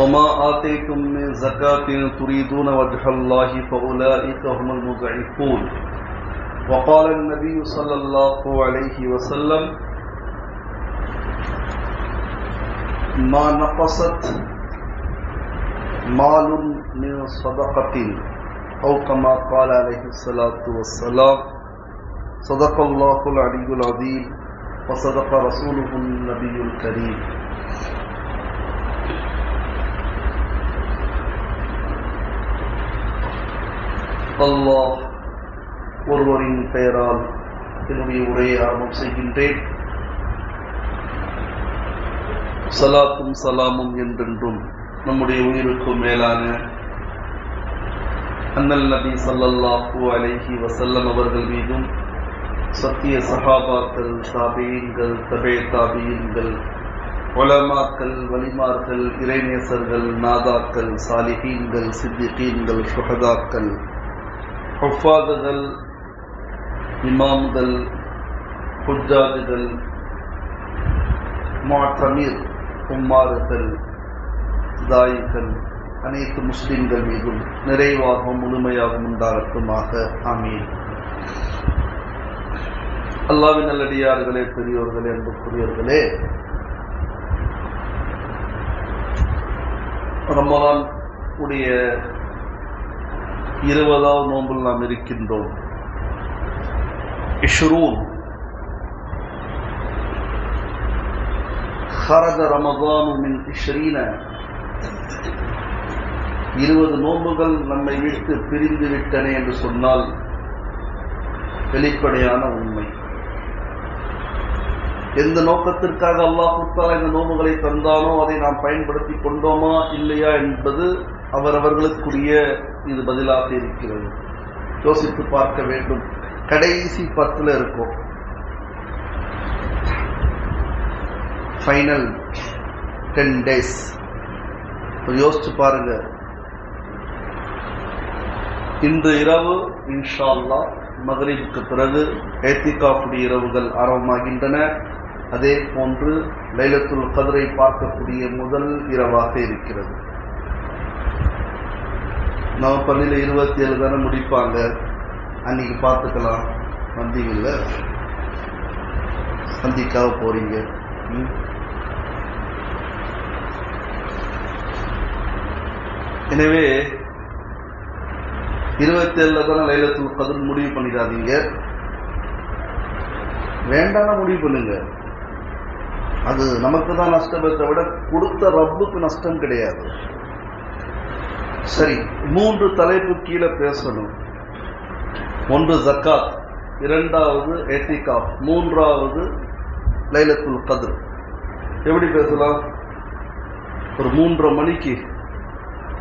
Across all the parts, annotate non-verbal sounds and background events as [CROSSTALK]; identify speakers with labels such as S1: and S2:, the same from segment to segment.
S1: وما آتيتم من زكاة تريدون وجه الله فأولئك هم المضعفون وقال النبي صلى الله عليه وسلم ما نقصت مال من صدقة أو كما قال عليه الصلاة والسلام صدق الله العلي العظيم وصدق رسوله النبي الكريم அல்லாஹ் ஒருவரின் பெயரால் என்னுடைய உரையை ஆரம்பம் செய்கின்றேன். சலாத்தும் சலாமும் என்றென்றும் நம்முடைய உயிருக்கும் மேலான அண்ணல் நபி சல்லல்லாஹூ அலைஹி வசல்லம் அவர்கள் மீதும் சத்திய சகாபாக்கள் தாபீன்கள் தபே தாபீன்கள் ஒலமாக்கள் வலிமார்கள் இறைநேசர்கள் நாதாக்கள் சாலிஹீன்கள் சித்திகீன்கள் சுஹதாக்கள் ஹுஃபாதுகள் இமாம்கள் ஹுஜாதுகள் மாற்றமீர் உம்மாறுகள் தாயிகள் அனைத்து முஸ்லிம்கள் மீதும் நிறைவாகவும் முழுமையாகவும் உண்டாகட்டுமாக. ஆமீன். அல்லாவின் நல்லடியார்களே பெரியோர்களே அன்புக்குரியவர்களே ரமலான் உடைய இருபதாவது நோம்பில் நாம் இருக்கின்றோம் இஷ்ரூன் خرج رمضان من عشرين இருபது நோன்புகள் நம்மை விட்டு பிரிந்து விட்டன என்று சொன்னால் வெளிப்படையான உண்மை எந்த நோக்கத்திற்காக அல்லாஹுத்தாலா இந்த நோம்புகளை தந்தானோ அதை நாம் பயன்படுத்தி கொண்டோமா இல்லையா என்பது அவரவர்களுக்குரிய இது பதிலாக இருக்கிறது. யோசித்து பார்க்க வேண்டும். கடைசி பத்தில் இருக்கும். ஃபைனல் டென் டேஸ் யோசிச்சு பாருங்க. இன்று இரவு இன்ஷால்லா மகரிபுக்கு பிறகு ஏத்திகாப்புடி இரவுகள் ஆரம்பமாகின்றன. அதே போன்று லைலத்துல் கதிரை பார்க்கக்கூடிய முதல் இரவாக இருக்கிறது. நம்ம பள்ளியில் இருபத்தி ஏழு தானே முடிப்பாங்க. அன்னைக்கு பார்த்துக்கலாம். வந்தீங்கல்ல? சந்திக்காக போறீங்க. எனவே இருபத்தி ஏழுல தானே லைலத்துல் கதிர் முடிவு பண்ணிடாதீங்க. வேண்டாம் முடிவு பண்ணுங்க. அது நமக்கு தான் நஷ்டம் விட கொடுத்த ரப்புக்கு நஷ்டம் கிடையாது. சரி மூன்று தலைப்பு கீழே பேசணும். ஒன்று ஜக்காத் இரண்டாவது எத்திகாப் மூன்றாவது லைலத்துல் கதிர். எப்படி பேசலாம்? ஒரு மூன்றரை மணிக்கு.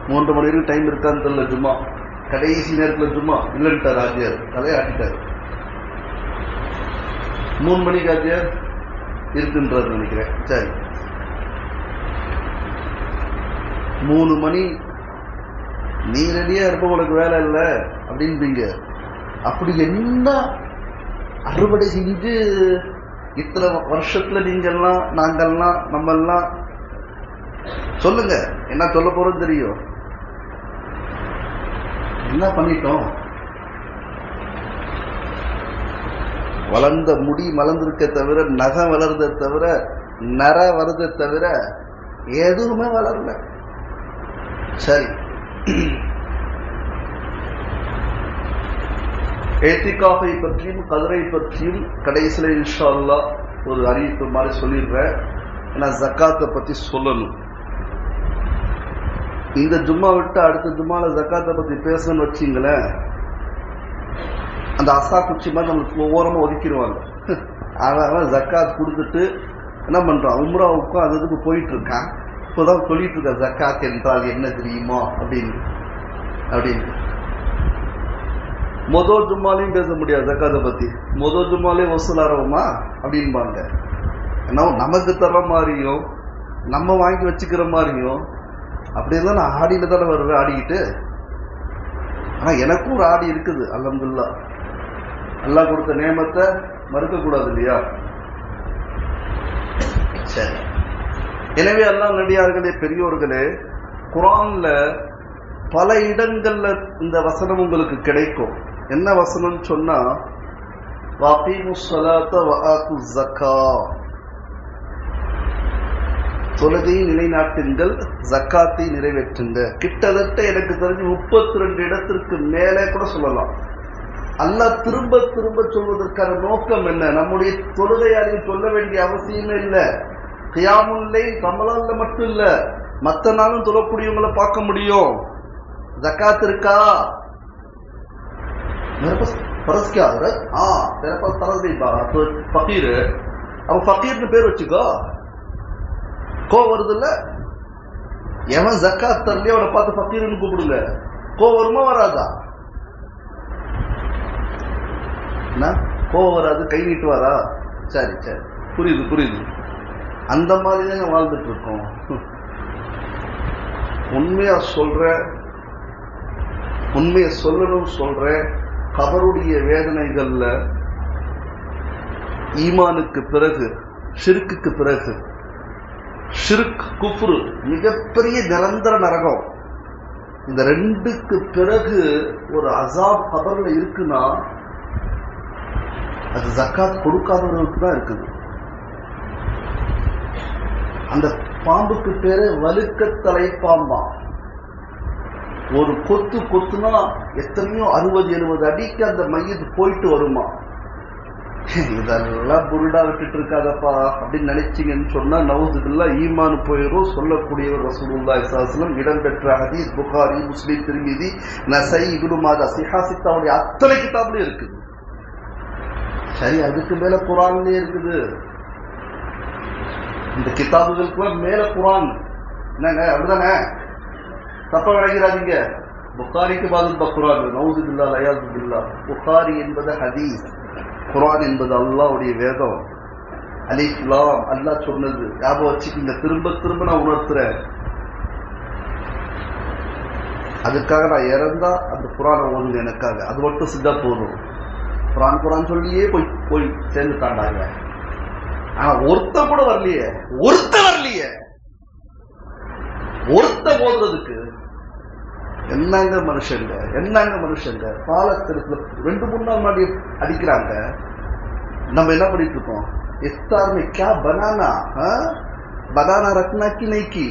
S1: மூன்றரை மணி வரைக்கும் டைம் இருக்கான்னு தெரியல ஜும்மா. கடைசி நேரத்தில் ஜும்மா. இல்லைன்ட்டார் ஆஜியார் தலையாட்டிட்டார். மூணு மணிக்கு ஆஜியார் இருக்குன்றார் நினைக்கிறேன். சரி. மூணு மணி நீ ரெடியா இருப்ப உனக்கு வேலை இல்லை அப்படின்பீங்க அப்படி என்ன அறுவடை செஞ்சு இத்தனை வருஷத்துல நீங்கெல்லாம் நாங்கெல்லாம் நம்ம எல்லாம் சொல்லுங்க என்ன சொல்ல போறோம் தெரியும். என்ன பண்ணிட்டோம்? வளர்ந்த முடி மலர்ந்திருக்க தவிர நகம் வளர்ந்த தவிர நர வருத தவிர எதுவுமே வளரல. சரி [CLEARS THROAT] ஏத்திகாஃபை பற்றியும் கதிரை பற்றியும் கடைசியில் இன்ஷா அல்லா ஒரு அறிவிப்பு மாதிரி சொல்லிடுறேன். ஏன்னா ஜக்காத்தை பற்றி சொல்லணும். இந்த ஜும்மா விட்டு அடுத்த ஜும்மாவில் ஜக்காத்தை பற்றி பேசணும்னு வச்சிங்களேன். அந்த அசா குச்சி மாதிரி நம்மளுக்கு ஓரமாக ஒதுக்கிடுவாங்க. [LAUGHS] அதனால் ஜக்காத் கொடுத்துட்டு என்ன பண்ணுறான் உம்ராவுக்கும் அது இதுக்கு போயிட்டுருக்கான் இப்போதான் சொல்லிட்டு இருக்க ஜக்காத் என்றால் என்ன தெரியுமா? அப்படின்னு. அப்படின்னு. மொதல் ஜும்மாலையும் பேச முடியாது ஜக்காத்தை பத்தி. மொதல் ஜும்மாலே வசூலாரவமா அப்படின்பாங்க ஏன்னா நமக்கு தர மாதிரியும் நம்ம வாங்கி வச்சுக்கிற மாதிரியும் அப்படியெல்லாம் நான் ஆடியில் தானே வருவேன் ஆடிக்கிட்டு. ஆனால் எனக்கும் ஒரு ஆடி இருக்குது அலமதுல்லா அல்லாஹ் கொடுத்த நேமத்தை மறுக்கக்கூடாது இல்லையா? சரி. எனவே அல்லாஹ் நடிகார்களே பெரியோர்களே குரான்ல பல இடங்கள்ல இந்த வசனம் உங்களுக்கு கிடைக்கும். என்ன வசனம் சொன்னா வாபீமு தொழுகையை நிலைநாட்டுங்கள் ஜக்காத்தை நிறைவேற்றுங்க கிட்டத்தட்ட எனக்கு தெரிஞ்சு முப்பத்தி ரெண்டு இடத்திற்கு மேலே கூட சொல்லலாம். அல்லாஹ் திரும்ப திரும்ப சொல்வதற்கான நோக்கம் என்ன? நம்முடைய தொழுகையாரையும் சொல்ல வேண்டிய அவசியமே இல்லை. கியாமுல்லை ரமலான்ல மட்டும் இல்ல. மத்த நாளும் தொழக்கூடியவங்களை பார்க்க முடியும். ஜக்காத் இருக்கா? ஃபரஸ் கியா ஆ தெரப்பா தரஸ் அப்போ அவன் ஃபக்கீர்னு பேர் வச்சுக்கோ. கோ வருது இல்ல எவன் ஜக்காத் தரலையே அவனை பார்த்து ஃபக்கீர்னு கூப்பிடுங்க. கோ வருமா வராதா? கோவம் வராது கை நீட்டு நீட்டுவாரா சரி சரி. புரியுது புரியுது. அந்த மாதிரி தாங்க வாழ்ந்துட்டு இருக்கோம் உண்மையா சொல்ற உண்மையை சொல்லணும் சொல்ற கபருடைய வேதனைகள்ல ஈமானுக்கு பிறகு ஷிருக்குக்கு பிறகு ஷிருக் குஃப்ரு மிகப்பெரிய நிரந்தர நரகம். இந்த ரெண்டுக்கு பிறகு ஒரு அசாப் கபர்ல இருக்குன்னா அது ஜக்காத் கொடுக்காதவர்களுக்கு தான் இருக்குது. அந்த பாம்புக்கு பேரு வலுக்க தலைப்பாம்பா ஒரு கொத்து கொத்துனா எத்தனையோ அறுபது எழுபது அடிக்கு அந்த மையத்து போயிட்டு வருமா. இதெல்லாம் புருடா விட்டுட்டு இருக்காதப்பா அப்படின்னு நினைச்சீங்கன்னு சொன்னா நவுதுக்குள்ள ஈமான் போயிரும். சொல்லக்கூடியவர் ரசூலுல்லா இஸ்லாஸ்லம் இடம்பெற்ற ஹதீஸ் புகாரி முஸ்லீம் திருமிதி நசை இபுனு மாதா சிஹாசித்தாவுடைய அத்தனை கிட்டாப்லயும் இருக்குது. சரி அதுக்கு மேல குரான்லயே இருக்குது. இந்த கிதாபுகளுக்கு மேல குரான். என்னங்க? அப்படிதானே? தப்ப நினைக்கிறாதீங்க. புகாரிக்கு பாதல் குரான். நவுது பில்லா லயாது பில்லா புகாரி என்பது ஹதீஸ். குரான் என்பது அல்லாவுடைய வேதம். அலிஃப்லாம் அல்லாஹ் சொன்னது. ஞாபகம் வச்சுக்கிங்க. திரும்ப திரும்ப நான் உணர்த்துறேன். அதுக்காக நான் இறந்தா அந்த குரானை ஓதுங்க எனக்காக. அது மட்டும் சித்தா போதும். குரான் குரான் சொல்லியே போய் போய் சேர்ந்து தாண்டாங்க ஆனா ஒருத்த கூட வரலையே. ஒருத்த வரலையே. ஒருத்த போடுறதுக்கு என்னங்க மனுஷங்க? என்னங்க மனுஷங்க? பாலஸ்தீனத்துல ரெண்டு மூணு நாள் முன்னாடி அடிக்கிறாங்க. நம்ம என்ன பண்ணிட்டு இருக்கோம் இஃப்தார் மே கே பனானா பனானா ரத்னா கி நைக்கி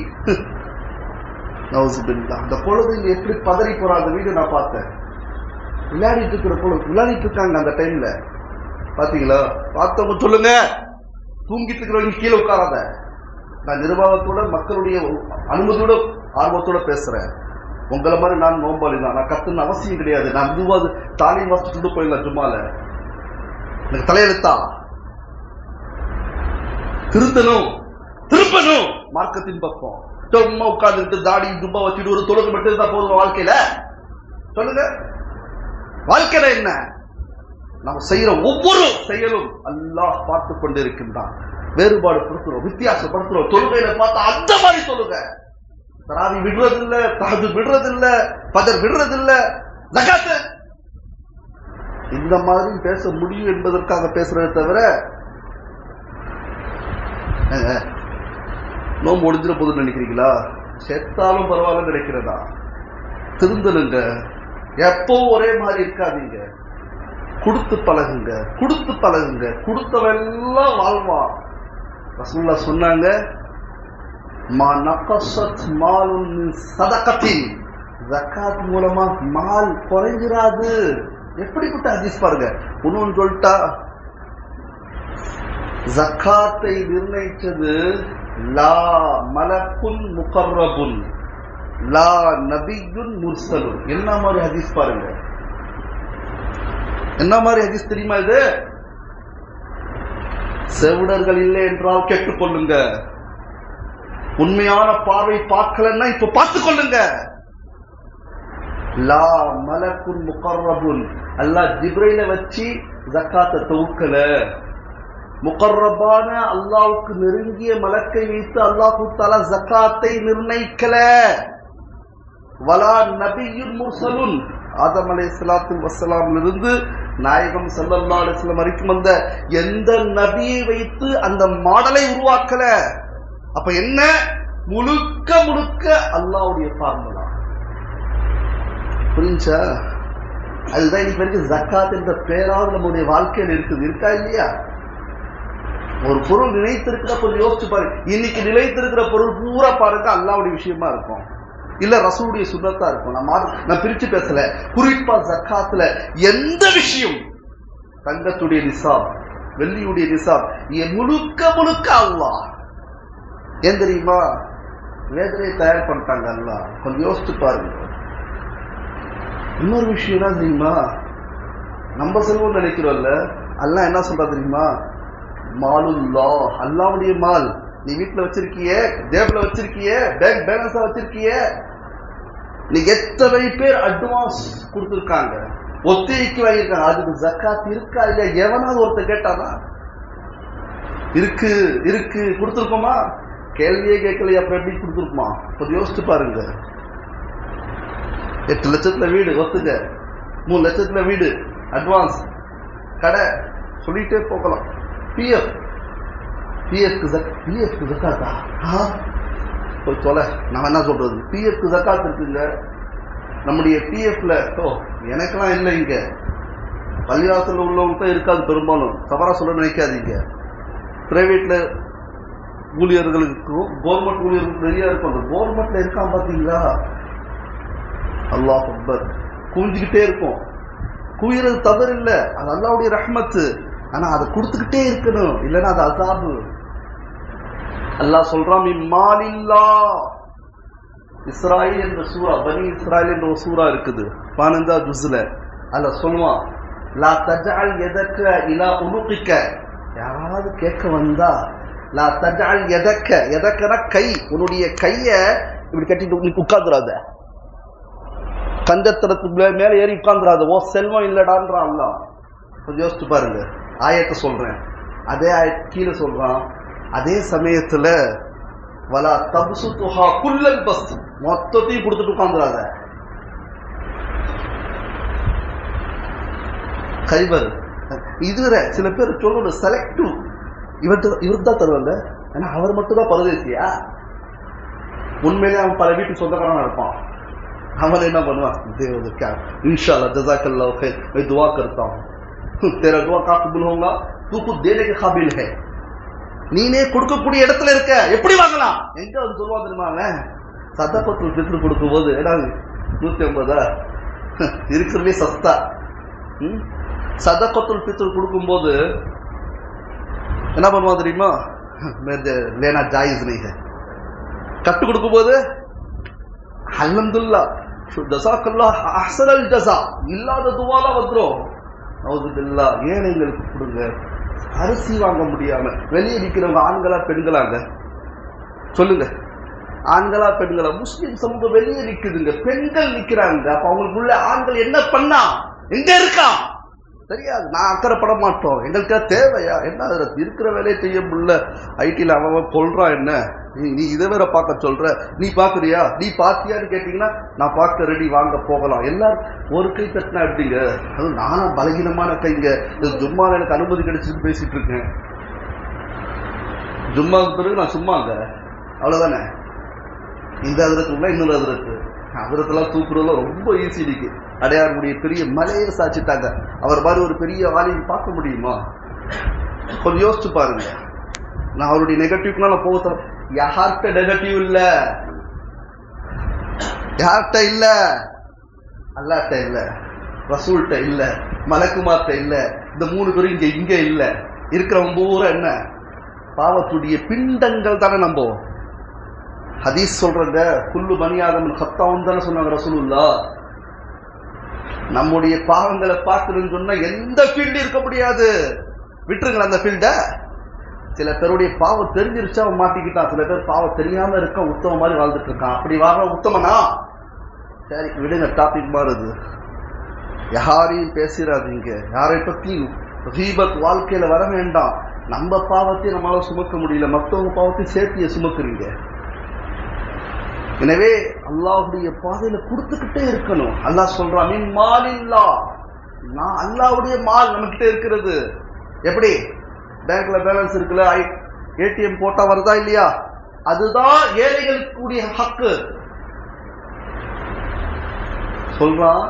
S1: அந்த பொழுது எப்படி பதறி போற வீடியோ நான் பார்த்தேன். விளையாடிட்டு இருக்கிற பொழுது விளையாடிட்டு இருக்காங்க அந்த டைம்ல பாத்தீங்களா? பார்த்தவங்க சொல்லுங்க. தூங்கிட்டு இருக்கிறவங்க கீழே உட்காராத. நான் நிர்வாகத்தோட மக்களுடைய அனுமதியோட ஆர்வத்தோட பேசுறேன். உங்களை மாதிரி நான் நோம்பாளி தான். நான் கத்துன அவசியம் கிடையாது. நான் இதுவாது தாலிம் வாசிச்சுட்டு போயிடலாம் சும்மால எனக்கு தலையெழுத்தா? திருத்தணும். திருப்பணும். மார்க்கத்தின் பக்கம். சும்மா உட்கார்ந்துட்டு தாடி துப்பா வச்சுட்டு ஒரு தொழுகை மட்டும் இருந்தா போதும் வாழ்க்கையில? சொல்லுங்க. வாழ்க்கையில என்ன? நம்ம செய்யற ஒவ்வொரு செயலும் அல்லாஹ் பார்த்து கொண்டு இருக்கின்றான் வேறுபாடு படுத்துறோம் வித்தியாசப்படுத்துறோம் தொழுகையில பார்த்தா அந்த மாதிரி சொல்லுங்க தராவி விடுறதில்ல தஹஜு விடுறதில்ல பதர் விடுறதில்ல நகாத்து இந்த மாதிரி பேச முடியும் என்பதற்காக பேசுறதை தவிர நோம்பு முடிஞ்சிட போதுன்னு நினைக்கிறீங்களா? செத்தாலும் பரவாயில்ல நினைக்கிறதா? திருந்தலுங்க. எப்பவும் ஒரே மாதிரி இருக்காதீங்க. கொடுத்து பழகுங்க கொடுத்து பழகுங்க. கொடுத்தவெல்லாம் வாழ்வா. ரசூல்லா சொன்னாங்க மா நகசத் மாலுன் சதகத்தின். ஜக்காத் மூலமா மால் குறைஞ்சிராது. எப்படிப்பட்ட ஹதீஸ் பாருங்க. இன்னொன்னு சொல்லிட்டா ஜக்காத்தை நிர்ணயித்தது லா மலக்குன் முகர்ரபுன் லா நபியுன் முர்சலுன். என்ன மாதிரி ஹதீஸ் பாருங்க. என்ன மாதிரி ஹதீஸ் தெரியுமா இது? செவிடர்கள் இல்லை என்றால் கேட்டுக்கொள்ளுங்க. உண்மையான பார்வை பார்க்கலன்னா இப்ப பார்த்துக் கொள்ளுங்க லா மலக்குன் முகர்ரபுன். அல்லாஹ் ஜிப்ரைல வச்சு ஜக்காத்த தொகுக்கல. முகர்ரபான அல்லாவுக்கு நெருங்கிய மலக்கை வைத்து அல்லாஹு தாலா ஜக்காத்தை நிர்ணயிக்கல. வலா நபியுன் முர்சலுன். ஆதம் அலை சலாத்து வசலாம்ல இருந்து நாயகம் செல்லல்லா அலிஸ்லாம் வரைக்கும் வந்த எந்த நபியை வைத்து அந்த மாடலை உருவாக்கல? அப்ப என்ன? முழுக்க முழுக்க அல்லாவுடைய ஃபார்முலா புரிஞ்சா அதுதான் இன்னைக்கு வரைக்கும் ஜக்காத் என்ற பேராவது நம்முடைய வாழ்க்கையில் இருக்குது. இருக்கா இல்லையா? ஒரு பொருள் நினைத்திருக்கிற பொருள் யோசிச்சு பாருங்க இன்னைக்கு நிலைத்திருக்கிற பொருள் பூரா பாருங்க அல்லாவுடைய விஷயமா இருக்கும். இல்ல ரசூடைய சுண்ணத்தா இருக்கும். நான் நான் பிரிச்சு பேசல. குறிப்பா ஜக்காத்துல எந்த விஷயம்? தங்கத்துடைய நிசாப் வெள்ளியுடைய நிசாப். இ- முழுக்க முழுக்க அல்லா ஏன் தெரியுமா? வேதனையை தயார் பண்ணிட்டாங்க அல்லா கொஞ்சம் யோசிச்சு பாருங்க. இன்னொரு விஷயம் என்ன தெரியுமா? நம்ம செல்வம் நினைக்கிறோம்ல அல்லா என்ன சொல்றா தெரியுமா? மாலுல்லா அல்லாவுடைய மால். நீ வீட்டில் வச்சிருக்கிய ஜேப்ல வச்சிருக்கிய பேங்க் பேலன்ஸா வச்சிருக்கிய. நீ எத்தனை பேர் அட்வான்ஸ் கொடுத்துருக்காங்க? ஒத்திகைக்கு வாங்கியிருக்காங்க. அதுக்கு ஜக்காத் இருக்கா இல்லையா? எவனாவது ஒருத்தர் கேட்டானா? இருக்கு இருக்கு. கொடுத்துருக்கோமா கேள்வியே கேட்கலையா. அப்புறம் எப்படி கொடுத்துருக்குமா? கொஞ்சம் யோசிச்சு பாருங்க. எட்டு லட்சத்துல வீடு ஒத்துங்க மூணு லட்சத்துல வீடு அட்வான்ஸ் கடை. சொல்லிட்டே போகலாம். பிஎஃப் பிஎஃப்க்கு ஜக் பிஎஃப்க்கு ஜக்காத்தா ஆ போய் தொலை. நம்ம என்ன சொல்றது? பிஎஃப்க்கு ஜக்காத் இருக்குங்க நம்முடைய பிஎஃப்ல ஓ எனக்கெல்லாம் இல்லை இங்க. பள்ளிவாசல்ல உள்ளவங்க தான் இருக்காது பெரும்பாலும். தவறாக சொல்ல நினைக்காதீங்க. பிரைவேட்டில் ஊழியர்களுக்கும் கவர்மெண்ட் ஊழியர்களுக்கும் நிறையா இருக்கும். அந்த கவர்மெண்ட்ல இருக்கான் பார்த்தீங்களா அல்லாஹ் அக்பர். குவிஞ்சுக்கிட்டே இருக்கும். குவியறது தவறு இல்லை அது அல்லாவுடைய ரஹ்மத்து. ஆனால் அதை கொடுத்துக்கிட்டே இருக்கணும். இல்லைன்னா அது அசாபு. அல்லாஹ் சொல்றான் இம்மாலில்லா இஸ்ராயில் என்ற சூரா பனி இஸ்ராயில் என்ற ஒரு சூரா இருக்குது. பதினஞ்சா ஜுஸ்ல. அல்ல சொல்லுவான் லா தஜால் எதக்க இலா உனுக்கிக்க யாராவது கேட்க வந்தா லா தஜால் எதக்க எதக்கனா கை உன்னுடைய கைய இப்படி கட்டிட்டு நீ உட்காந்துடாத கந்தத்திரத்துக்கு மேல ஏறி உட்காந்துடாத ஓ செல்வம் இல்லடான்றான் அல்லாஹ். கொஞ்சம் யோசிச்சு பாருங்க. ஆயத்தை சொல்றேன். அதே ஆய கீழே சொல்றான் அதே சமயத்துல வலா தப்சு துஹா குல்லல் பஸ் மொத்தத்தையும் கொடுத்துட்டு உட்காந்துடாத கைவர் இதுவரை சில பேர் சொல்லணும் செலக்டிவ் இவர்கிட்ட இவருக்கு தான் தருவாங்க ஏன்னா அவர் மட்டும் தான் பரதேசியா உண்மையிலே அவன் பல வீட்டு சொந்தக்காரனா இருப்பான் அவன் என்ன பண்ணுவான் देव क्या इंशाल्लाह जजाकल्लाह खैर मैं दुआ करता हूँ तेरा दुआ का कबूल होगा तू कुछ देने के काबिल है நீனே கொடுக்கக்கூடிய இடத்துல இருக்க. எப்படி வாங்கலாம்? எங்க வந்து சொல்லுவா தெரியுமா அவன்? சதப்பத்து பித்ரு கொடுக்கும் போது ஏடா நூத்தி ஐம்பதா? [LAUGHS] இருக்கிறதே சஸ்தா சதக்கத்துள் பித்ரு கொடுக்கும்போது என்ன பண்ணுவோம் தெரியுமா? லேனா ஜாயிஸ் நீ கட்டு கொடுக்கும்போது அல்ஹம்துல்லா ஜசாக்கல்லா அஹசனல் ஜசா இல்லாத துவாலா வந்துடும் அவதுல்லா ஏழைங்களுக்கு கொடுங்க? அரிசி வாங்க முடியாம வெளியே நிக்கிறவங்க ஆண்களா பெண்களாங்க? சொல்லுங்க. ஆண்களா பெண்களா? முஸ்லிம் சமூகம் வெளியே நிக்குதுங்க. பெண்கள் நிக்கிறாங்க. அப்ப அவங்களுக்குள்ள ஆண்கள் என்ன பண்ணா? எங்க இருக்கான் தெரியாது. நான் அக்கறைப்பட மாட்டோம் எங்களுக்கு தேவையா? என்ன அதில் இருக்கிற வேலையை செய்ய முடியல. ஐடியில் அவன் அவன் கொள்றான் என்ன? நீ நீ இதை வேற பார்க்க சொல்ற. நீ பார்க்குறியா? நீ பார்த்தியான்னு கேட்டிங்கன்னா நான் பார்க்க ரெடி வாங்க போகலாம். எல்லாரும் ஒரு கை தட்டினா எப்படிங்க? அது நானும் பலகீனமான கைங்க. இது ஜும்மாவில் எனக்கு அனுமதி கிடைச்சிட்டு பேசிட்டு இருக்கேன். ஜும்மாவுக்கு பிறகு நான் சும்மாங்க அவ்வளோதானே இந்த அதிரத்துக்குள்ள இன்னொரு அதிரத்து. அதிரத்தெல்லாம் தூக்குறதுலாம் ரொம்ப ஈஸி இன்னைக்கு அடையாறுடைய பெரிய மலையை சாச்சிட்டாங்க அவர் மாதிரி ஒரு பெரிய ஆளையும் பார்க்க முடியுமா? கொஞ்சம் யோசிச்சு பாருங்க. நான் அவருடைய நெகட்டிவ்னால நான் போக யார்கிட்ட நெகட்டிவ் இல்ல? யார்கிட்ட இல்ல? அல்லாட்ட இல்ல. ரசூல்கிட்ட இல்ல. மலக்குமார்ட்ட இல்ல. இந்த மூணு பேரும் இங்க இங்க இல்ல. இருக்கிறவங்க பூரா என்ன? பாவத்துடைய பிண்டங்கள் தானே நம்புவோம் ஹதீஸ் சொல்றங்க குல்லு பனியாதம் ஹத்தாவும் தானே சொன்னாங்க ரசூலுல்லா. நம்முடைய பாவங்களை பார்க்கணும்னு சொன்னா எந்த ஃபீல்டு இருக்க முடியாது. விட்டுருங்களேன் அந்த ஃபீல்ட சில பேருடைய பாவம் தெரிஞ்சிருச்சா அவன் மாட்டிக்கிட்டான். சில பேர் பாவம் தெரியாம இருக்க உத்தம மாதிரி வாழ்ந்துட்டு இருக்கான். அப்படி வாழ உத்தமனா? சரி விடுங்க டாபிக் மாறுது. யாரையும் பேசிடாதீங்க யாரை பத்தியும் ஹீபத் வாழ்க்கையில வர வேண்டாம். நம்ம பாவத்தையும் நம்மளால சுமக்க முடியல. மற்றவங்க பாவத்தையும் சேர்த்திய சுமக்குறீங்க. எனவே அல்லாஹ்வுடைய பாதையில கொடுத்துக்கிட்டே இருக்கணும். அல்லாஹ் சொல்றான் மின் மாலில்லா நான் அல்லாஹ்வுடைய மால் நம்மகிட்ட இருக்கிறது. எப்படி? பேங்க்ல பேலன்ஸ் இருக்குல்ல ஏடிஎம் போட்டா வருதா இல்லையா? அதுதான் ஏழைகளுக்குரிய ஹக்கு. சொல்றான்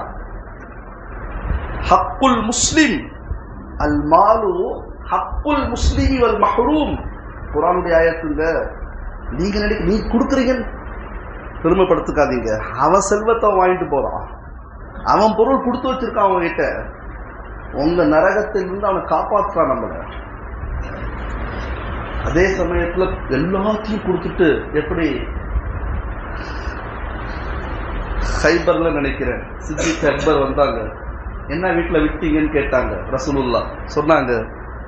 S1: ஹக்குல் முஸ்லிம் அல் மாலு ஹக்குல் முஸ்லிம் அல் மஹ்ரூம். குரானுடைய ஆயத்துங்க நீங்க நினைக்க நீ கொடுக்குறீங்க பெருமைப்படுத்துக்காதீங்க. அவன் செல்வத்தை வாங்கிட்டு போறான். அவன் பொருள் கொடுத்து வச்சிருக்கான் அவங்க கிட்ட உங்க நரகத்திலிருந்து அவனை காப்பாற்றுறான் நம்மளை. அதே சமயத்துல எல்லாத்தையும் கொடுத்துட்டு எப்படி? சைபர்ல நினைக்கிறேன். சித்தி சைபர் வந்தாங்க. என்ன வீட்டுல விட்டீங்கன்னு கேட்டாங்க ரசூலுல்லா. சொன்னாங்க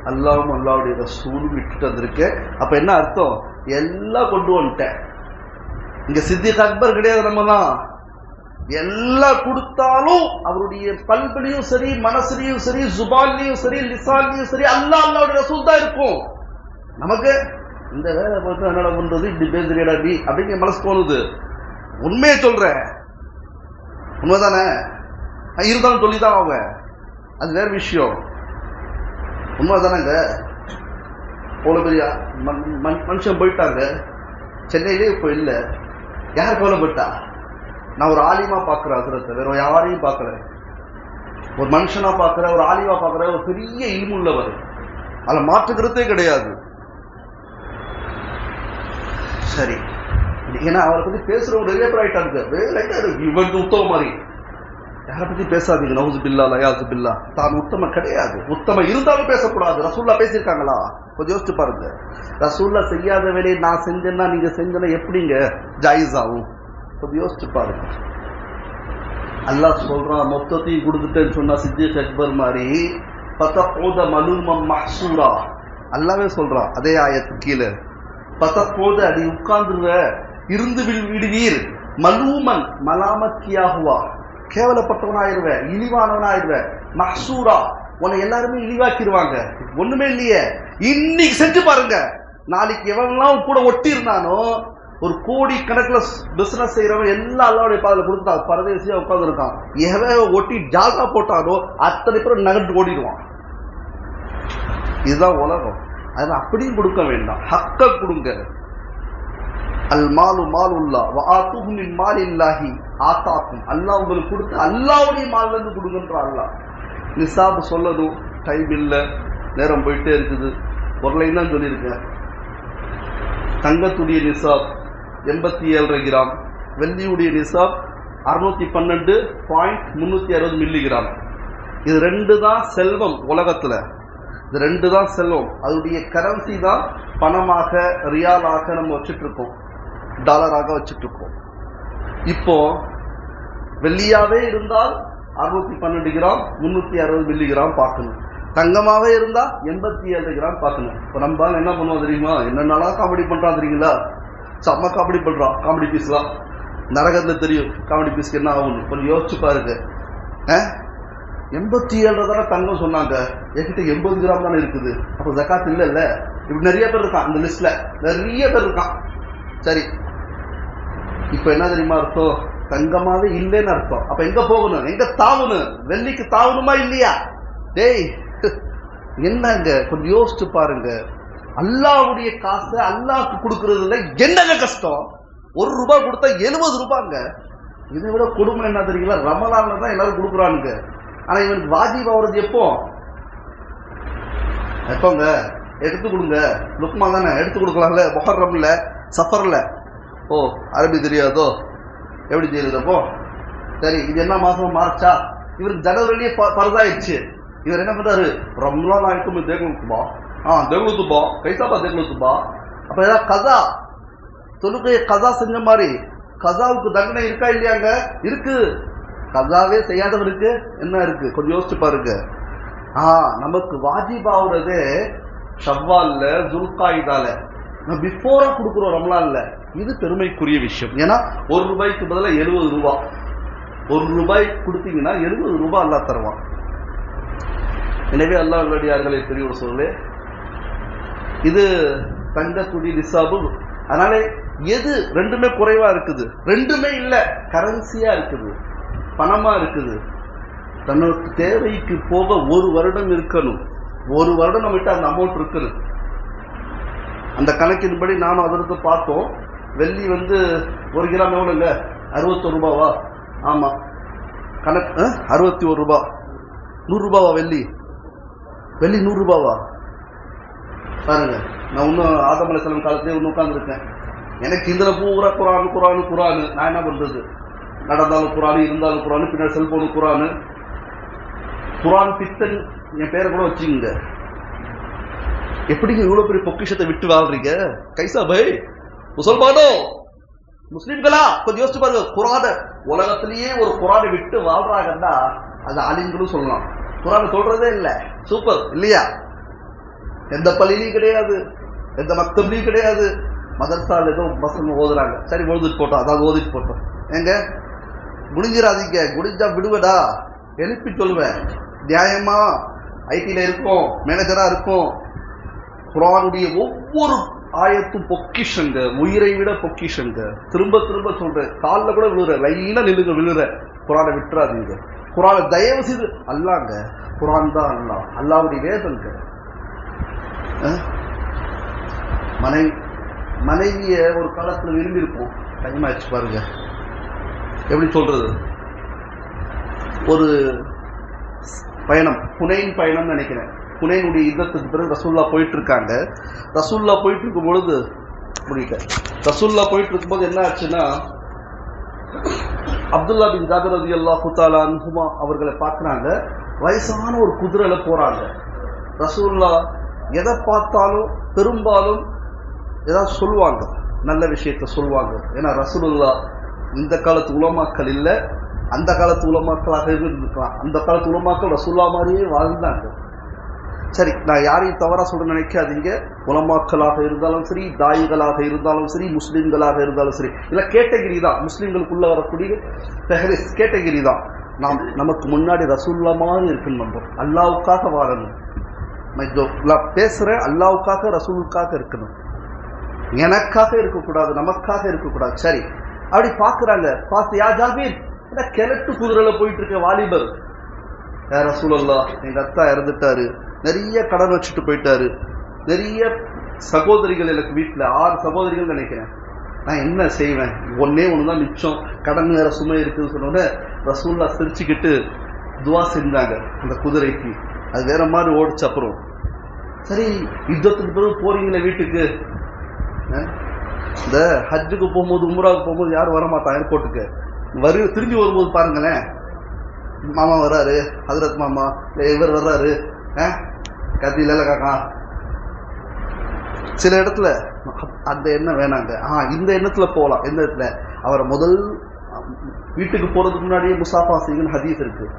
S1: அல்லாவும் அல்லாவுடைய ரசூலும் விட்டுட்டு வந்திருக்கேன். அப்ப என்ன அர்த்தம்? எல்லாம் கொண்டு வந்துட்டேன். இங்க சித்தி அக்பர் கிடையாது நம்ம தான் எல்லாம் கொடுத்தாலும் அவருடைய பண்பிலையும் சரி மனசுலையும் சரி ஜுபான்லையும் சரி லிசான்லையும் சரி அல்லா அல்லாவுடைய ரசூல் தான் இருக்கும். நமக்கு இந்த வேலை பார்த்து என்னடா பண்றது? இப்படி பேசுறியடா நீ? அப்படிங்கிற மனசு தோணுது. உண்மையை சொல்ற உண்மைதானே? இருந்தாலும் சொல்லிதான் அவங்க அது வேற விஷயம். உண்மைதானங்க? அவ்வளோ பெரிய மன் மன் மனுஷன் போயிட்டாங்க. சென்னையிலே இப்போ இல்லை. யார் கொல்லப்பட்டா நான் ஒரு ஆலிமா பாக்குறேன் அசுரத்தை வேற யாரையும் பார்க்கல. ஒரு மனுஷனா பார்க்குற ஒரு ஆலிமா பார்க்குற ஒரு பெரிய இல்முள்ளவர் அதில் மாற்றுக்கிறதே கிடையாது. சரி. ஏன்னா அவரை பத்தி பேசுறவங்க நிறைய பேர் ஆயிட்டாங்க. லைட்டா இருக்கு இவன் உத்தவ மாதிரி. யாரை பத்தி பேசாதீங்க நவுசு பில்லா லயாசு பில்லா. தான் உத்தம கிடையாது. உத்தம இருந்தாலும் பேசக்கூடாது. ரசூல்லா பேசியிருக்காங்களா? கொஞ்சம் யோசிச்சு பாருங்க. ரசூல்லா செய்யாத வேலையை நான் செஞ்சேன்னா நீங்க செஞ்சேன்னா எப்படிங்க? ஜாயிஸ் ஆகும். கொஞ்சம் யோசிச்சு பாருங்க. அல்லா சொல்றான் மொத்தத்தையும் கொடுத்துட்டேன்னு சொன்னா சித்திக் அக்பர் மாதிரி பத்தப்போத மலுமம் மசூரா அல்லாவே சொல்றான் அதே ஆயத்து கீழே. பத்தப்போது அடி உட்கார்ந்துருவ. இருந்து விடுவீர். மலூமன் மலாமத்தியாகுவா. கேவலப்பட்டவனாயிருவ இழிவானவனாயிருவ மஹ்சூரா. உன்னை எல்லாருமே இழிவாக்கிடுவாங்க. ஒண்ணுமே இல்லையே. இன்னைக்கு செஞ்சு பாருங்க. நாளைக்கு எவன்லாம் கூட ஒட்டி இருந்தானோ ஒரு கோடி கணக்குல பிசினஸ் செய்யறவன் எல்லா அல்லாவுடைய பாதையில கொடுத்தா பரதேசியா உட்காந்துருக்கான் எவன் ஒட்டி ஜாகா போட்டானோ அத்தனை பேரும் நகர்ந்து ஓடிடுவான். இதுதான் உலகம். அது அப்படியும் கொடுக்க வேண்டாம். ஹக்க கொடுங்க. அல் மாலு மாலுல்லா வாத்துகுமின் மால் இல்லாஹி ஆத்தாக்கும். அல்லாஹ் உங்களுக்கு கொடுத்து அல்லாவுடைய மாலிருந்து இருந்து கொடுங்கன்ற அல்லாஹ். நிசாப் சொல்லணும் டைம் இல்லை நேரம் போயிட்டே இருக்குது. ஒரு லைன் தான் சொல்லியிருக்கேன். தங்கத்துடைய நிசாப் எண்பத்தி ஏழரை கிராம். வெள்ளியுடைய நிசாப் அறுநூத்தி பன்னெண்டு பாயிண்ட் முந்நூற்றி அறுபது மில்லி கிராம் இது ரெண்டு தான் செல்வம் உலகத்தில். இது ரெண்டு தான் செல்வம். அதனுடைய கரன்சி தான் பணமாக ரியாலாக நம்ம வச்சுட்டு இருக்கோம். டாலராக வச்சுட்டு இருக்கோம் இப்போ வெள்ளியாவே இருந்தால் அறுநூத்தி பன்னெண்டு கிராம் முன்னூத்தி அறுபது மில்லி கிராம் பார்க்கணும். தங்கமாவே இருந்தா எண்பத்தி ஏழு கிராம் பார்க்கணும். இப்போ நம்ம என்ன பண்ணுவோம் தெரியுமா? என்னென்னலாம் காமெடி பண்ணுறான் தெரியுங்களா? செம்ம காமெடி பண்றான் காமெடி பீஸ்லாம் நரகத்துல தெரியும் காமெடி பீஸ்க்கு என்ன ஆகும்னு. கொஞ்சம் யோசிச்சு பாருங்க. எண்பத்தி ஏழு தானே தங்கம் சொன்னாங்க. என்கிட்ட எண்பது கிராம் தானே இருக்குது. அப்போ ஜக்காத் இல்லை இல்லை இப்படி நிறைய பேர் இருக்கான் அந்த லிஸ்ட்ல நிறைய பேர் இருக்கான். சரி. இப்போ என்ன தெரியுமா அர்த்தம்? தங்கமாவே இல்லைன்னு அர்த்தம். அப்ப எங்க போகணும்? எங்க தாவணும்? வெள்ளிக்கு தாவணுமா இல்லையா? டேய் என்னங்க? கொஞ்சம் யோசிச்சு பாருங்க. அல்லாவுடைய காசை அல்லாவுக்கு கொடுக்கறதுல என்னங்க கஷ்டம்? ஒரு ரூபாய் கொடுத்தா எழுபது ரூபாங்க. இதை விட கொடுமை என்ன தெரியுங்களா? ரமலான்ல தான் எல்லாரும் கொடுக்குறானுங்க. ஆனா இவனுக்கு வாஜிப் ஆகுறது எப்போ? எப்போங்க? எடுத்து கொடுங்க. லுக்மா தானே? எடுத்து கொடுக்கலாம்ல? மொஹர்ரம்ல? சஃபர்ல? ஓ அரபி தெரியாதோ? எப்படி தெரியுதப்போ சரி இது என்ன மாசம் மார்ச்சா? இவருக்கு ஜனவரிலேயே ப- பரதாயிடுச்சு. இவர் என்ன பண்றாரு? ரம்லான் ஆயிட்டு தேகலுத்துபா ஆ தேகலுத்துபா கைசாபா தேகலுத்துபா அப்ப ஏதாவது கதா? தொழுகையை கதா செஞ்ச மாதிரி கதாவுக்கு தண்டனை இருக்கா இல்லையாங்க இருக்கு. கதாவே செய்யாதவருக்கு என்ன இருக்கு? கொஞ்சம் யோசிச்சு பாருங்க. ஆ நமக்கு வாஜிபாவுறதே ஷவ்வால்ல ஜுல்காயிதால. நான் பிஃபோரா கொடுக்குறோம் ரம்லான்ல இது பெருமைக்குரிய விஷயம். ஏன்னா ஒரு ரூபாய்க்கு பதிலாக எழுபது ரூபா. ஒரு ரூபாய் கொடுத்தீங்கன்னா எழுபது ரூபாய் அல்லா தருவான். எனவே அல்லாஹ் பெரிய ஒரு சொல்லு இது தங்கத்துடி நிசாபு. அதனால எது ரெண்டுமே குறைவா இருக்குது? ரெண்டுமே இல்ல கரன்சியா இருக்குது. பணமா இருக்குது. தன்னோட தேவைக்கு போக ஒரு வருடம் இருக்கணும். ஒரு வருடம் நம்மகிட்ட அந்த அமௌண்ட் இருக்கணும். அந்த கணக்கின்படி நானும் அதற்கு பார்த்தோம். வெள்ளி வந்து ஒரு கிராம் எவ்வளோங்க அறுபத்தொரு ரூபாவா? ஆமாம் கணக்கு அறுபத்தி ஒரு ரூபா. நூறுரூபாவா வெள்ளி? வெள்ளி நூறுரூபாவா பாருங்க. நான் இன்னும் ஆதமலை செல்வம் காலத்திலே இன்னும் உட்காந்துருக்கேன் எனக்கு இதில் பூரா குரான் குரான் குரான். நான் என்ன பண்ணுறது நடந்தாலும் குரான் இருந்தாலும் குரான் பின்னாடி செல்போனு குரான். குரான் பித்தன் என் பேரை கூட வச்சுங்க எப்படிங்க இவ்வளவு பெரிய பொக்கிஷத்தை விட்டு வாழ்றீங்க? கைசா பை. முசல்மானோ? முஸ்லிம்களா? கொஞ்சம் யோசிச்சு பாருங்க. குரான உலகத்திலேயே ஒரு குரானை விட்டு வாழ்றாங்கன்னா அது அழிங்களும் சொல்லலாம். குரானை சொல்றதே இல்லை. சூப்பர். இல்லையா? எந்த பள்ளியிலையும் கிடையாது. எந்த மக்தப்லையும் கிடையாது. மதர்சால ஏதோ பசங்க ஓதுறாங்க. சரி ஓதுட்டு போட்டோம். அதாவது ஓதிட்டு போட்டோம். எங்க முடிஞ்சிடாதீங்க முடிஞ்சா விடுவடா. எழுப்பி சொல்லுவேன் நியாயமா? ஐடியில் இருக்கும். மேனேஜரா இருக்கும். குரானுடைய ஒவ்வொரு ஆயத்தும் பொக்கிஷங்க உயிரை விட பொக்கிஷங்க. திரும்ப திரும்ப சொல்றேன் காலில் கூட விழுற லைனா நில்லுங்க விழுற. குரானை விட்டுறாதீங்க. குரானை தயவு செய்து அல்லாங்க குரான் தான் அல்லா அல்லாவுடைய வேதங்க. மனை மனைவி மனைவிய ஒரு காலத்துல விரும்பி இருப்போம் டைமாச்சு பாருங்க. எப்படி சொல்றது? ஒரு பயணம் புனையின் பயணம் நினைக்கிறேன். புனைனுடைய யுத்தத்துக்கு பிறகு ரசூல்லா போயிட்டு இருக்காங்க ரசூல்லா போயிட்டு இருக்கும் பொழுது முடிக்க ரசூல்லா போயிட்டு இருக்கும்போது என்ன ஆச்சுன்னா அப்துல்லா பின் ஜாபர் ரதி அல்லா குத்தாலா அன்ஹுமா அவர்களை பார்க்குறாங்க. வயசான ஒரு குதிரையில போறாங்க. ரசூல்லா எதை பார்த்தாலும் பெரும்பாலும் ஏதாவது சொல்லுவாங்க. நல்ல விஷயத்த சொல்லுவாங்க. ஏன்னா ரசூலுல்லா இந்த காலத்து உலமாக்கள் இல்லை. அந்த காலத்து உலமாக்களாக இருந்திருக்கலாம். அந்த காலத்து உலமாக்கள் ரசூல்லா மாதிரியே வாழ்ந்தாங்க. சரி நான் யாரையும் தவறாக சொல்ல நினைக்காதீங்க. உலமாக்களாக இருந்தாலும் சரி தாயிகளாக இருந்தாலும் சரி முஸ்லீம்களாக இருந்தாலும் சரி. இல்லை கேட்டகிரி தான். முஸ்லீம்களுக்குள்ளே வரக்கூடிய பெஹரிஸ் கேட்டகிரி தான். நாம் நமக்கு முன்னாடி ரசூல்லா மாதிரி இருக்குன்னு நம்புறோம். அல்லாவுக்காக வாழணும். நான் பேசுகிறேன் அல்லாவுக்காக ரசூலுக்காக இருக்கணும். எனக்காக இருக்கக்கூடாது நமக்காக இருக்கக்கூடாது. சரி அப்படி பார்க்குறாங்க பார்த்து யா ஜாபீர் கிழட்டு குதிரையில் போயிட்டு இருக்க வாலிபர். யார் ரசூலல்லா எங்கள் அத்தா இறந்துட்டாரு. நிறைய கடன் வச்சுட்டு போயிட்டாரு. நிறைய சகோதரிகள் எனக்கு வீட்டில் ஆறு சகோதரிகள் நினைக்கிறேன். நான் என்ன செய்வேன்? ஒன்னே ஒன்று தான் மிச்சம். கடன் வேற சுமை இருக்குதுன்னு சொன்னோடனே ரசூல்லா சிரிச்சுக்கிட்டு துவா செஞ்சாங்க அந்த குதிரைக்கு. அது வேற மாதிரி ஓடிச்சு அப்புறம். சரி யுத்தத்துக்கு பிறகு போறீங்களே வீட்டுக்கு? இந்த ஹஜ்ஜுக்கு போகும்போது உம்ராவுக்கு போகும்போது யாரும் வரமாட்டான் ஏர்போர்ட்டுக்கு வரு திரும்பி வரும்போது பாருங்களேன். மாமா வர்றாரு ஹதரத் மாமா இல்லை இவர் வர்றாரு. கத்தியில காக்கா. சில இடத்துல அந்த எண்ணம் வேணாங்க. ஆ இந்த எண்ணத்துல போகலாம் எந்த இடத்துல? அவரை முதல் வீட்டுக்கு போறதுக்கு முன்னாடியே முசாஃபா செய்யுன்னு ஹதீஸ் இருக்கு.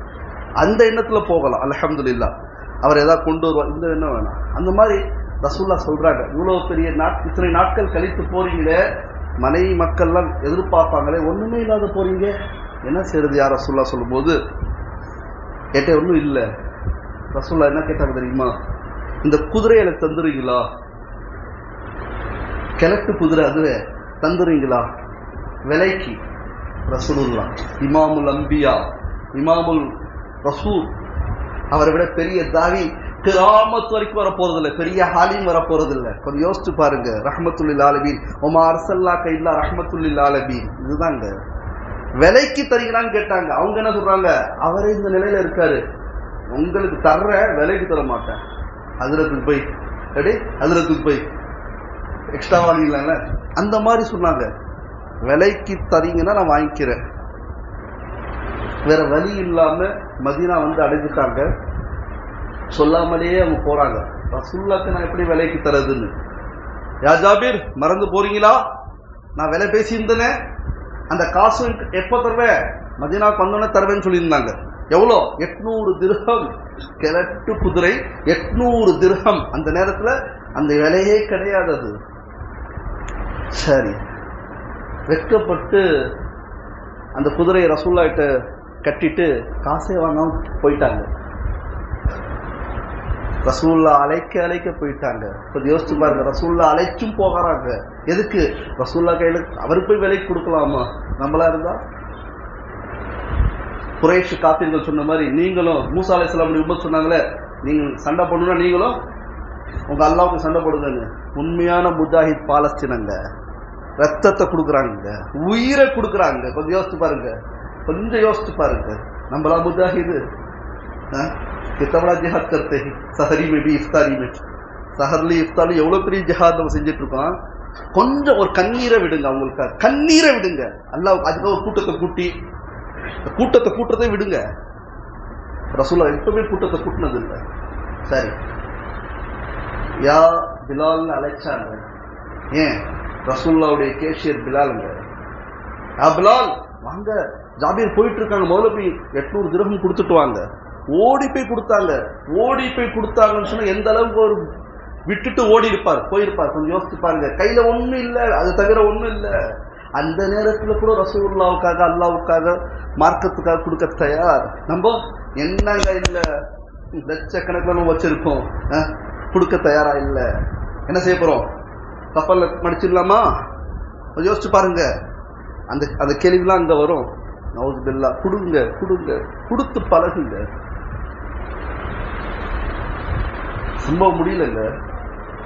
S1: அந்த எண்ணத்துல போகலாம். அல்ஹம்துலில்லாஹ். அவர் ஏதாவது கொண்டு வருவார் இந்த எண்ணம் வேணாம். அந்த மாதிரி ரசூல்லா சொல்றாங்க. இவ்வளவு பெரிய நாட் இத்தனை நாட்கள் கழித்து போறீங்களே மனைவி மக்கள்லாம் எதிர்பார்ப்பாங்களே ஒண்ணுமே இல்லாத போறீங்க. என்ன செய்யறது யார் ரசூல்லா சொல்லும்போது? என்கிட்ட ஒன்றும் இல்லை. ரசூல்லா என்ன கேட்டாங்க தெரியுமா? இந்த குதிரை எனக்கு தந்துடுறீங்களா கிழக்கு குதிரை அது தந்துடுறீங்களா விலைக்கு. ரசூலுல்லா இமாமுல் அம்பியா இமாமுல் ரசூல் அவரை விட பெரிய தாவி கிராமத்து வரைக்கும் வர போறதில்ல பெரிய ஹாலிம் வர போறதில்ல கொஞ்சம் யோசிச்சு பாருங்க ரஹமத்துல்லில் ஆலபீன் ஒமா அரசல்லா கைல்லா ரஹமத்துல்லில் ஆலபீன் இதுதாங்க. விலைக்கு தருகிறான்னு கேட்டாங்க. அவங்க என்ன சொல்றாங்க? அவரே இந்த நிலையில இருக்காரு. உங்களுக்கு தர்ற விலைக்கு தர மாட்டேன். அதிரத்துக்கு போய் ரெடி அதிரத்துக்கு போய் எக்ஸ்ட்ரா வாங்கிக்கலாம்ல அந்த மாதிரி சொன்னாங்க. விலைக்கு தரீங்கன்னா நான் வாங்கிக்கிறேன். வேற வழி இல்லாம மதீனா வந்து அடைஞ்சிட்டாங்க. சொல்லாமலேயே அவங்க போறாங்க. ரசுல்லாக்கு நான் எப்படி விலைக்கு தரதுன்னு? யா ஜாபீர் மறந்து போறீங்களா? நான் விலை பேசியிருந்தேனே. அந்த காசு எப்போ தருவேன் மதீனாவுக்கு வந்தோடனே தருவேன்னு சொல்லியிருந்தாங்க. எவ்வளோ? எட்நூறு திருகம் கிழட்டு குதிரை எட்நூறு திருகம் அந்த நேரத்தில் அந்த விலையே கிடையாது அது சரி. வெட்கப்பட்டு அந்த குதிரையை ரசூல்லாட்ட கட்டிட்டு காசே வாங்காம போயிட்டாங்க. ரசூல்லா அழைக்க அழைக்க போயிட்டாங்க. கொஞ்சம் யோசிச்சு பாருங்க. ரசூல்லா அழைச்சும் போகிறாங்க. எதுக்கு? ரசூல்லா கையில் அவருக்கு போய் விலைக்கு கொடுக்கலாமா? நம்மளா இருந்தா? குறைஷ் காப்பீர்கள் சொன்ன மாதிரி நீங்களும் மூசா அலை சலாம் உமர் சொன்னாங்களே நீங்கள் சண்டை பண்ணணும்னா நீங்களும் உங்கள் அல்லாவுக்கு சண்டை போடுங்க உண்மையான முஜாஹித் பாலஸ்தீனங்க. ரத்தத்தை கொடுக்குறாங்க உயிரை கொடுக்குறாங்க. கொஞ்சம் யோசித்து பாருங்க. கொஞ்சம் யோசிச்சு பாருங்க. நம்மளா முஜாஹிது? கித்தவளா ஜிஹாத் கருத்தை? சஹரி மேபி இஃப்தாரி மேபி சஹர்லி இஃப்தாரி எவ்வளோ பெரிய ஜிஹாத் நம்ம செஞ்சுட்டு இருக்கோம் கொஞ்சம் ஒரு கண்ணீரை விடுங்க அவங்களுக்கு. கண்ணீரை விடுங்க. அல்லாஹ் அதுக்காக ஒரு கூட்டத்தை கூட்டி கூட்டத்தை கூட்டத்தை விடுங்க. ரசூலா எப்பவுமே கூட்டத்தை கூட்டினது இல்லை. சரி. யா பிலால்னு அழைச்சாங்க. ஏன்? ரசூல்லாவுடைய கேஷியர் பிலாலுங்க. யா பிலால் வாங்க. ஜாபீர் போயிட்டு இருக்காங்க முதல்ல போய் எட்நூறு திரகம் கொடுத்துட்டு வாங்க. ஓடி போய் கொடுத்தாங்க. ஓடி போய் கொடுத்தாங்கன்னு சொன்னா எந்த அளவுக்கு ஒரு விட்டுட்டு ஓடி இருப்பார் போயிருப்பார். கொஞ்சம் யோசிச்சு பாருங்க. கையில ஒண்ணும் இல்லை. அது தவிர ஒண்ணும் இல்லை. அந்த நேரத்தில் கூட ரசூல்லாவுக்காக அல்லாவுக்காக மார்க்கத்துக்காக கொடுக்க தயார். நம்ம என்னங்க இல்லை? லட்சக்கணக்கில் நம்ம வச்சுருக்கோம். கொடுக்க தயாரா இல்லை? என்ன செய்ய போகிறோம் கப்பல்ல மடிச்சிடலாமா? கொஞ்சம் யோசிச்சு பாருங்க. அந்த அந்த கேள்விலாம் அங்கே வரும். நவுஸ் பில்லா கொடுங்க கொடுங்க கொடுத்து பழகுங்க. சம்பவம் முடியலங்க.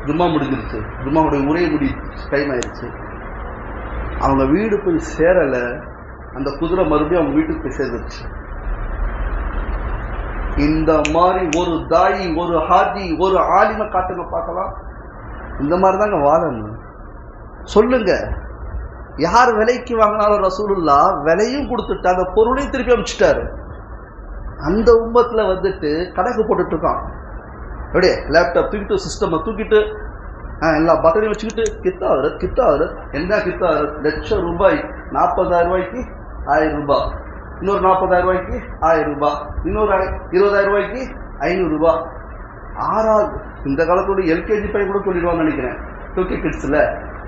S1: ஜும்மா முடிஞ்சிருச்சு. ஜும்மாவுடைய உரை முடி டைம் ஆயிடுச்சு. அவங்க வீடு போய் சேரல அந்த குதிரை மறுபடியும் அவங்க வீட்டுக்கு போய் சேர்ந்துருச்சு. இந்த மாதிரி ஒரு தாயி ஒரு ஹாஜி ஒரு ஆலிம காட்டுங்க பார்க்கலாம். இந்த மாதிரி தாங்க வாழணும் சொல்லுங்க. யார் விலைக்கு வாங்கினாலும் ரசூலுல்லா விலையும் கொடுத்துட்டு அந்த பொருளையும் திருப்பி அமிச்சிட்டாரு அந்த உம்பத்தில் வந்துட்டு கணக்கு போட்டுட்டு இருக்கான். அப்படியே லேப்டாப் தூக்கிட்டு சிஸ்டமை தூக்கிட்டு எல்லா பட்டனையும் வச்சுக்கிட்டு கித்தாரு கித்தாரு என்ன கித்தாரு லட்சம் ரூபாய் நாற்பதாயிரம் ரூபாய்க்கு ஆயிரம் ரூபாய் இன்னொரு நாற்பதாயிரம் ரூபாய்க்கு ஆயிரம் ரூபாய் இன்னொரு இருபதாயிரம் ரூபாய்க்கு ஐநூறு ரூபாய் ஆறாவது இந்த காலத்தோட எல்கேஜி பையன் கூட சொல்லிடுவாங்கன்னு நினைக்கிறேன் டூகே கிட்ஸில்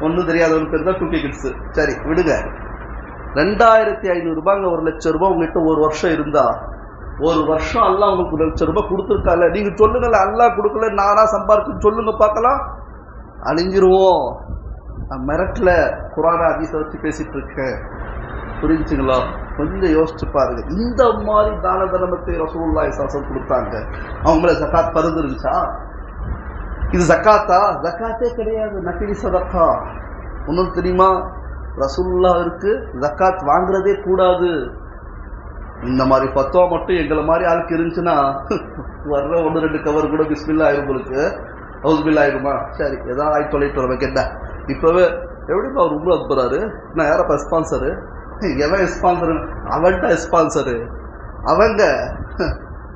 S1: ஒன்றும் தெரியாதவனுக்கு பேர் தான் டூகே கிட்ஸு சரி விடுங்க ரெண்டாயிரத்தி ஐநூறு ரூபாங்க ஒரு லட்சம் ரூபாய் உங்ககிட்ட ஒரு வருஷம் இருந்தா ஒரு வருஷம் அல்லா உங்களுக்கு ஒரு லட்சம் ரூபாய் கொடுத்துருக்கால நீங்க சொல்லுங்கல்ல அல்லா கொடுக்கல நானா சம்பாதிச்சு சொல்லுங்க பார்க்கலாம் அழிஞ்சிருவோம். மிரட்டில் குரான அதிச வச்சு பேசிட்டு இருக்கேன் புரிஞ்சுங்களா? கொஞ்சம் யோசிச்சு பாருங்க. இந்த மாதிரி தான தர்மத்தை ரசூல்லா சாசம் கொடுத்தாங்க. அவங்க மேல ஜக்காத் பறந்துருந்துச்சா இது ஜக்காத்தா? ஜக்காத்தே கிடையாது. நக்கிலி சதக்கா. ஒன்றும் தெரியுமா? ரசூல்லாவிற்கு ஜக்காத் வாங்குறதே கூடாது. இந்த மாதிரி பத்துவா மட்டும் எங்களை மாதிரி ஆளுக்கு இருந்துச்சுன்னா வர்ற ஒன்று ரெண்டு கவர் கூட பிஸ்மில்லா ஆயிரும் ஹவுஸ்பில் ஆயிருமா சரி ஏதாவது ஆயிரத்தி தொள்ளாயிரத்தி வர கேட்டா இப்பவே எப்படிப்பா அவர் உள்ள போறாரு நான் யாரப்பா ஸ்பான்சரு எவன் ஸ்பான்சரு அவன்கிட்ட ஸ்பான்சரு அவங்க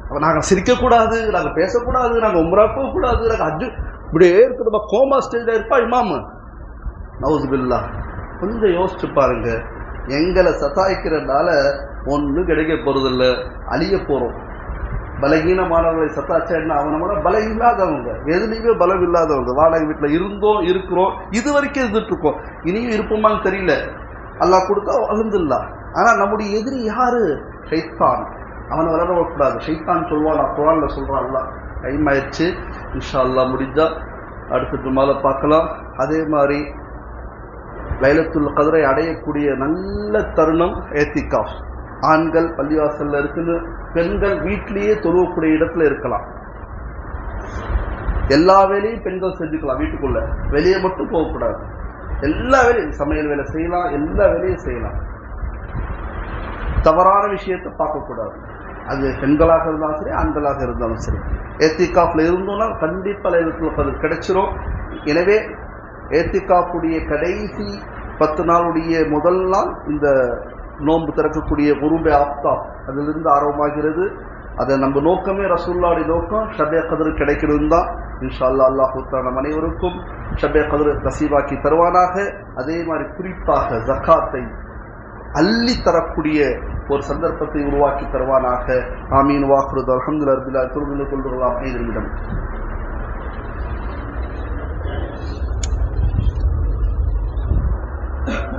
S1: அவன் நாங்கள் சிரிக்கக்கூடாது நாங்கள் பேசக்கூடாது நாங்கள் உம்ரா போகக்கூடாது நாங்கள் அஜு இப்படியே இருக்கிறப்ப கோமா ஸ்டேஜில் இருப்பா இமாமு. நவுஸ் பில்லா கொஞ்சம் யோசிச்சு பாருங்க. எங்களை சதாய்க்கிறனால ஒன்றும் கிடைக்க போகிறதில்ல அழிய போகிறோம் பலகீனமானவர்களை சத்தாச்சா அவனை பலம் இல்லாதவங்க எதுலையுமே பலம் இல்லாதவங்க வாடகை வீட்டில் இருந்தோம் இருக்கிறோம் இது வரைக்கும் இருந்துட்டு இருக்கோம் இனியும் இருப்போமான்னு தெரியல. அல்லாஹ் கொடுத்தா அழுந்துல்லா ஆனால் நம்முடைய எதிரி யாரு? ஷைத்தான். அவனை வளர ஷைத்தான் சொல்வான் நான் குரான்ல சொல்றான் அல்லாஹ். டைம் ஆயிடுச்சு. இன்ஷா அல்லாஹ் முடிஞ்சா அடுத்த மேலே பார்க்கலாம். அதே மாதிரி லைலத்துல் கதிரை அடையக்கூடிய நல்ல தருணம் ஏத்திகாஃப் ஆண்கள் பள்ளிவாசல்ல இருக்குன்னு பெண்கள் வீட்டிலேயே தொழுவக்கூடிய இடத்துல இருக்கலாம். எல்லா வேலையும் பெண்கள் செஞ்சுக்கலாம் வீட்டுக்குள்ள. வெளியே மட்டும் போகக்கூடாது. எல்லா வேலையும் சமையல் வேலை செய்யலாம் எல்லா வேலையும் செய்யலாம். தவறான விஷயத்தை பார்க்கக்கூடாது. அது பெண்களாக இருந்தாலும் சரி ஆண்களாக இருந்தாலும் சரி. ஏத்திகாஃப்ல இருந்தோம்னா கண்டிப்பாக லைலத்துல் கதிர் கிடைச்சிரும். எனவே ஏத்திகாப்புடைய கடைசி பத்து நாளுடைய முதல் நாள் இந்த நோன்பு திறக்கக்கூடிய குருபே ஆப்தா அதிலிருந்து ஆர்வமாகிறது அதை நம்ம நோக்கமே ரசூல்லாவுடைய நோக்கம். ஷபே கதிர் கிடைக்கிறது தான் இன்ஷா அல்லா அல்லாஹூத்தா நம் அனைவருக்கும் ஷபே கதிர் நசீவாக்கி தருவானாக. அதே மாதிரி குறிப்பாக ஜக்காத்தை அள்ளி தரக்கூடிய ஒரு சந்தர்ப்பத்தை உருவாக்கி தருவானாக. ஆமீன். வாக்குறது அலமதுல்லா அர்பில்லா துருநிலை கொள்வர்களாம் ஐந்து Yeah.